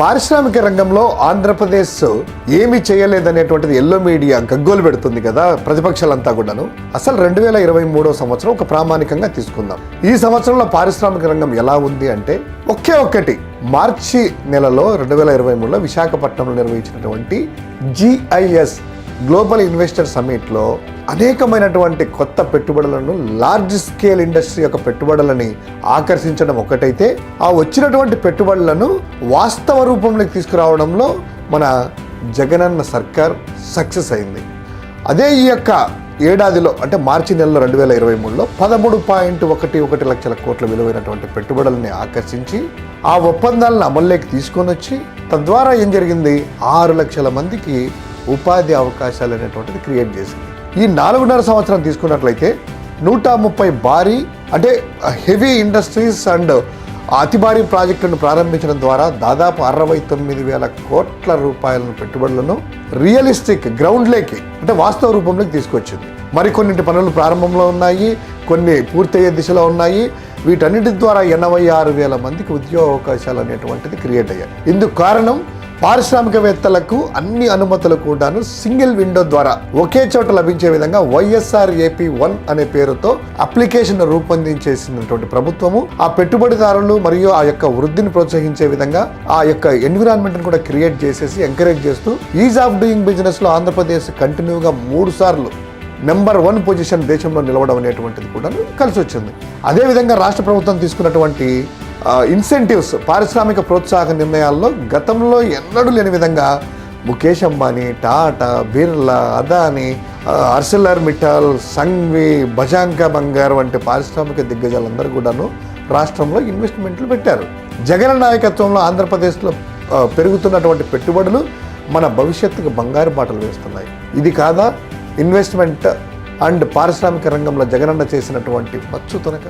పారిశ్రామిక రంగంలో ఆంధ్రప్రదేశ్ ఏమీ చేయలేదనేటువంటిది ఎల్లో మీడియా గగ్గోలు పెడుతుంది కదా ప్రతిపక్షాలంతా కూడాను. అసలు రెండు వేల ఇరవై మూడో సంవత్సరం ఒక ప్రామాణికంగా తీసుకుందాం. ఈ సంవత్సరంలో పారిశ్రామిక రంగం ఎలా ఉంది అంటే ఒకే ఒక్కటి మార్చి నెలలో రెండు వేల ఇరవై మూడులో విశాఖపట్నంలో నిర్వహించినటువంటి జిఐఎస్ గ్లోబల్ ఇన్వెస్టర్ సమ్మిట్లో అనేకమైనటువంటి కొత్త పెట్టుబడులను లార్జ్ స్కేల్ ఇండస్ట్రీ యొక్క పెట్టుబడులని ఆకర్షించడం ఒకటైతే ఆ వచ్చినటువంటి పెట్టుబడులను వాస్తవ రూపంలోకి తీసుకురావడంలో మన జగనన్న సర్కార్ సక్సెస్ అయింది. అదే ఈ యొక్క ఏడాదిలో అంటే మార్చి నెలలో రెండు వేల ఇరవై మూడులో పదమూడు పాయింట్ ఒకటి ఒకటి లక్షల కోట్ల విలువైనటువంటి పెట్టుబడులని ఆకర్షించి ఆ ఒప్పందాలను అమల్లోకి తీసుకొని వచ్చి తద్వారా ఏం జరిగింది? ఆరు లక్షల మందికి ఉపాధి అవకాశాలు అనేటువంటిది క్రియేట్ చేసింది. ఈ నాలుగున్నర సంవత్సరం తీసుకున్నట్లయితే నూట ముప్పై భారీ అంటే హెవీ ఇండస్ట్రీస్ అండ్ అతి భారీ ప్రాజెక్టులను ప్రారంభించడం ద్వారా దాదాపు అరవై తొమ్మిది వేల కోట్ల రూపాయలను పెట్టుబడులను రియలిస్టిక్ గ్రౌండ్లోకి అంటే వాస్తవ రూపంలోకి తీసుకొచ్చింది. మరికొన్నింటి పనులు ప్రారంభంలో ఉన్నాయి కొన్ని పూర్తయ్యే దిశలో ఉన్నాయి. వీటన్నిటి ద్వారా ఎనభై ఆరు వేల మందికి ఉద్యోగ అవకాశాలు అనేటువంటిది క్రియేట్ అయ్యాయి. ఇందుకు కారణం పారిశ్రామికవేత్తలకు అన్ని అనుమతులు కూడాను సింగిల్ విండో ద్వారా ఒకే చోట లభించే విధంగా వైఎస్ఆర్ ఏపీ వన్ అనే పేరుతో అప్లికేషన్ రూపొందించేసినటువంటి ప్రభుత్వము. ఆ పెట్టుబడిదారులు మరియు ఆ యొక్క వృద్ధిని ప్రోత్సహించే విధంగా ఆ యొక్క ఎన్విరాన్మెంట్ కూడా క్రియేట్ చేసేసి ఎంకరేజ్ చేస్తూ ఈజ్ ఆఫ్ డూయింగ్ బిజినెస్లో ఆంధ్రప్రదేశ్ కంటిన్యూగా మూడు సార్లు నెంబర్ వన్ పొజిషన్ దేశంలో నిలవడం అనేటువంటిది కూడా కలిసి వచ్చింది అదేవిధంగా రాష్ట్ర ప్రభుత్వం తీసుకున్నటువంటి ఇన్సెంటివ్స్ పారిశ్రామిక ప్రోత్సాహక నిర్ణయాల్లో గతంలో ఎన్నడూ లేని విధంగా ముఖేష్ అంబానీ టాటా బిర్లా అదానీ అర్సెలర్ మిఠాల్ సంఘ్వి బజాంకా బంగార్ వంటి పారిశ్రామిక దిగ్గజాలందరూ కూడాను రాష్ట్రంలో ఇన్వెస్ట్మెంట్లు పెట్టారు. జగన్ నాయకత్వంలో ఆంధ్రప్రదేశ్లో పెరుగుతున్నటువంటి పెట్టుబడులు మన భవిష్యత్తుకు బంగారు బాటలు వేస్తున్నాయి. ఇది కాదా? ఇన్వెస్ట్మెంట్ అండ్ పారిశ్రామిక రంగంలో జగనన్న చేసినటువంటి మచ్చు తొనక.